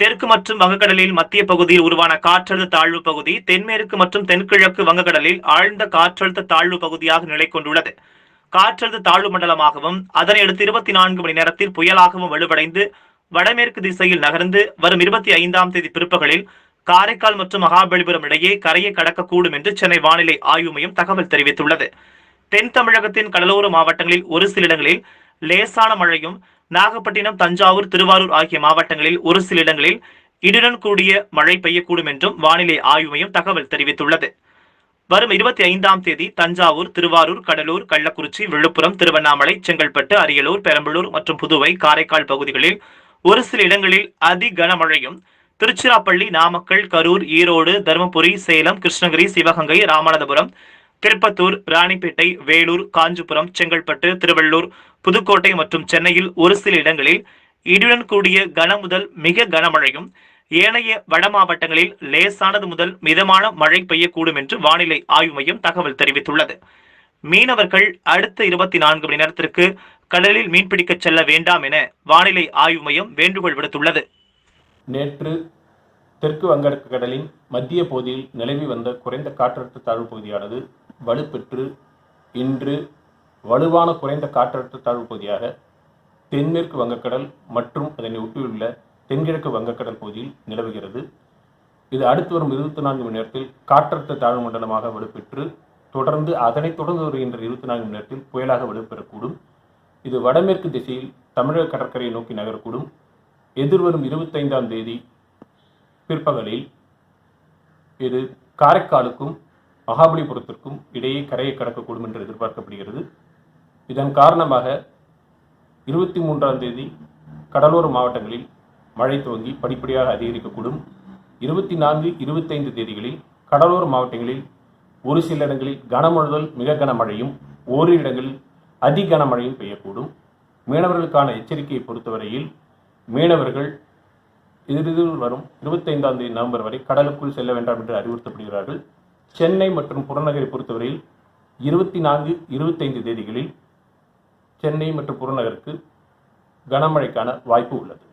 தெற்கு மற்றும் வங்கக்கடலில் மத்திய பகுதியில் உருவான காற்றழுத்த தாழ்வு பகுதி தென்மேற்கு மற்றும் தென்கிழக்கு வங்கக்கடலில் ஆழ்ந்த காற்றழுத்த தாழ்வு பகுதியாக நிலை கொண்டுள்ளது. காற்றழுத்த தாழ்வு மண்டலமாகவும் அதனையடுத்து இருபத்தி நான்கு மணி நேரத்தில் புயலாகவும் வலுவடைந்து வடமேற்கு திசையில் நகர்ந்து வரும் இருபத்தி ஐந்தாம் தேதி பிற்பகலில் காரைக்கால் மற்றும் மகாபலிபுரம் இடையே கரையை கடக்கக்கூடும் என்று சென்னை வானிலை ஆய்வு மையம் தகவல் தெரிவித்துள்ளது. தென் தமிழகத்தின் கடலோர மாவட்டங்களில் ஒரு சில இடங்களில் லேசான மழையும் நாகப்பட்டினம் தஞ்சாவூர் திருவாரூர் ஆகிய மாவட்டங்களில் ஒரு சில இடங்களில் இடியுடன் கூடிய மழை பெய்யக்கூடும் என்றும் வானிலை ஆய்வு மையம் தகவல் தெரிவித்துள்ளது. வரும் இருபத்தி ஐந்தாம் தேதி தஞ்சாவூர் திருவாரூர் கடலூர் கள்ளக்குறிச்சி விழுப்புரம் திருவண்ணாமலை செங்கல்பட்டு அரியலூர் பெரம்பலூர் மற்றும் புதுவை காரைக்கால் பகுதிகளில் ஒரு சில இடங்களில் அதி கனமழையும் திருச்சிராப்பள்ளி நாமக்கல் கரூர் ஈரோடு தருமபுரி சேலம் கிருஷ்ணகிரி சிவகங்கை ராமநாதபுரம் திருப்பத்தூர் ராணிப்பேட்டை வேலூர் காஞ்சிபுரம் செங்கல்பட்டு திருவள்ளூர் புதுக்கோட்டை மற்றும் சென்னையில் ஒரு சில இடங்களில் இடியுடன் கூடிய கன முதல் மிக கனமழையும் ஏனைய வட மாவட்டங்களில் லேசானது முதல் மிதமான மழை பெய்யக்கூடும் என்று வானிலை ஆய்வு மையம் தகவல் தெரிவித்துள்ளது. மீனவர்கள் அடுத்த இருபத்தி நான்கு மணி நேரத்திற்கு கடலில் மீன்பிடிக்க செல்ல வேண்டாம் என வானிலை ஆய்வு மையம் வேண்டுகோள் விடுத்துள்ளது. நேற்று தெற்கு வங்கடக்கு கடலின் மத்திய பகுதியில் நிலவி வந்த குறைந்த காற்றழுத்த தாழ்வு பகுதியானது வலுப்பெற்று இன்று வலுவான குறைந்த காற்றழுத்த தாழ்வு பகுதியாக தென்மேற்கு வங்கக்கடல் மற்றும் அதனை ஒட்டியுள்ள தென்கிழக்கு வங்கக்கடல் பகுதியில் நிலவுகிறது. இது அடுத்து வரும் இருபத்தி நான்கு மணி நேரத்தில் காற்றழுத்த தாழ்வு மண்டலமாக வலுப்பெற்று தொடர்ந்து அதனைத் தொடர்ந்து வருகின்ற இருபத்தி நான்கு மணி நேரத்தில் புயலாக வலுப்பெறக்கூடும். இது வடமேற்கு திசையில் தமிழக கடற்கரையை நோக்கி நகரக்கூடும். எதிர்வரும் இருபத்தைந்தாம் தேதி பிற்பகலில் இது காரைக்காலுக்கும் மகாபலிபுரத்திற்கும் இடையே கரையை கடக்கக்கூடும் என்று எதிர்பார்க்கப்படுகிறது. இதன் காரணமாக இருபத்தி மூன்றாம் தேதி கடலோர மாவட்டங்களில் மழை துவங்கி படிப்படியாக அதிகரிக்கக்கூடும். இருபத்தி நான்கு இருபத்தைந்து தேதிகளில் கடலோர மாவட்டங்களில் ஒரு சில இடங்களில் கனமுழுதல் மிக கனமழையும் ஓரிரு இடங்களில் அதி கனமழையும் பெய்யக்கூடும். மீனவர்களுக்கான எச்சரிக்கையை பொறுத்தவரையில் மீனவர்கள் எதிரில் வரும் இருபத்தைந்தாம் தேதி நவம்பர் வரை கடலுக்குள் செல்ல வேண்டாம் என்று அறிவுறுத்தப்படுகிறார்கள். சென்னை மற்றும் புறநகரை பொறுத்தவரையில் இருபத்தி நான்கு இருபத்தைந்து தேதிகளில் சென்னை மற்றும் புறநகருக்கு கனமழைக்கான வாய்ப்பு உள்ளது.